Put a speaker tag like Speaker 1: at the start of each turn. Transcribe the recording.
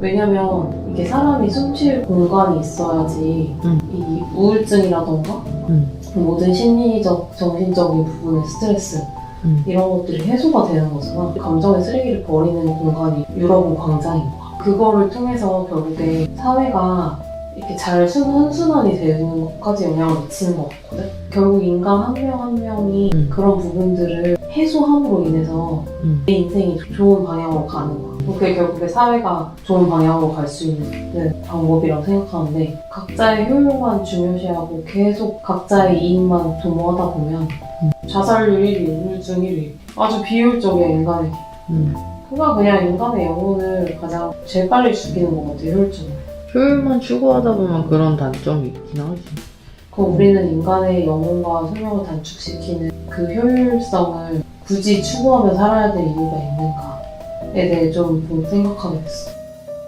Speaker 1: 왜냐면 이게 사람이 숨 쉴 공간이 있어야지
Speaker 2: 음.
Speaker 1: 이 우울증이라던가
Speaker 2: 음.
Speaker 1: 모든 심리적, 정신적인 부분의 스트레스
Speaker 2: 음.
Speaker 1: 이런 것들이 해소가 되는 거잖아. 감정의 쓰레기를 버리는 공간이 유럽은 광장인 거야. 그거를 통해서 결국에 사회가 이렇게 잘 순, 선순환이 되는 것까지 영향을 미치는 것 같거든. 결국 인간 한 명 한 명이
Speaker 2: 음.
Speaker 1: 그런 부분들을 해소함으로 인해서
Speaker 2: 음.
Speaker 1: 내 인생이 좋은 방향으로 가는 거야. 그게 결국에 사회가 좋은 방향으로 갈 수 있는 방법이라고 생각하는데 각자의 효용만 중요시하고 계속 각자의 이익만 도모하다 보면 자살률 1위, 우울증 1위 아주 비효율적이야 인간에게.
Speaker 2: 음.
Speaker 1: 그가 그냥 인간의 영혼을 가장 제일 빨리 죽이는 것 같아 효율적으로.
Speaker 2: 효율만 추구하다 보면 그런 단점이 있긴 하지.
Speaker 1: 그 우리는 인간의 영혼과 수명을 단축시키는 그 효율성을 굳이 추구하며 살아야 될 이유가 있는가에 대해 좀 생각하게 됐어.